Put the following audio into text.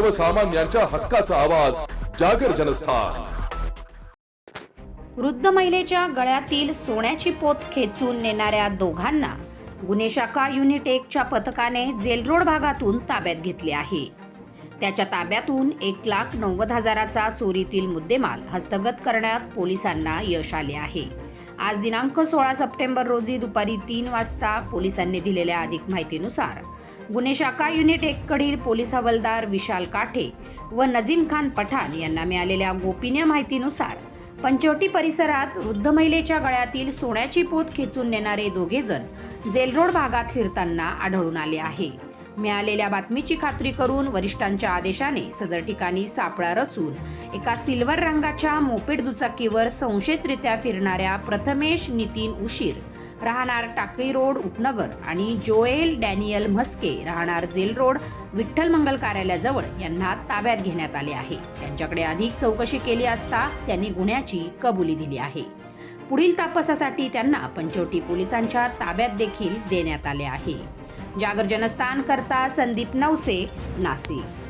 सर्वसामान्यांच्या हक्काचा आवाज जागर जनस्थान. वृद्ध महिलेच्या गळ्यातील सोन्याची पोत खेचून नेणाऱ्या दोघांना गुन्हे शाखा युनिट एकच्या पथकाने जेलरोड भागातून ताब्यात घेतले आहे. त्याच्या ताब्यातून एक लाख नव्वद हजाराचा चोरीतील मुद्देमाल हस्तगत करण्यात पोलिसांना यश आले आहे. आज दिनांक सोळा सप्टेंबर रोजी दुपारी तीन वाजता पोलिसांनी दिलेल्या अधिक माहितीनुसार गुन्हे शाखा युनिट एककडील पोलीस हवालदार विशाल काठे व नजीम खान पठाण यांना मिळालेल्या गोपनीय माहितीनुसार पंचवटी परिसरात वृद्ध महिलेच्या गळ्यातील सोन्याची पोत खेचून नेणारे दोघेजण जेलरोड भागात फिरताना आढळून आले आहे. मिळालेल्या बातमीची खात्री करून वरिष्ठांच्या आदेशाने सदर ठिकाणी सापळा रचून एका सिल्वर रंगाच्या मोपेड दुचाकीवर संशयितरित्या फिरणाऱ्या प्रथमेश नितीन उशीर राहणार टाकळी रोड उपनगर आणि जोएल डॅनियल म्हस्के राहणार जेल रोड विठ्ठल मंगल कार्यालयाजवळ यांना ताब्यात घेण्यात आले आहे. त्यांच्याकडे अधिक चौकशी केली असता त्यांनी गुन्ह्याची कबुली दिली आहे. पुढील तपासासाठी त्यांना पंचवटी पोलिसांच्या ताब्यात देखील देण्यात आले आहे. जागर जनस्थान करता संदीप नवसे नाशिक.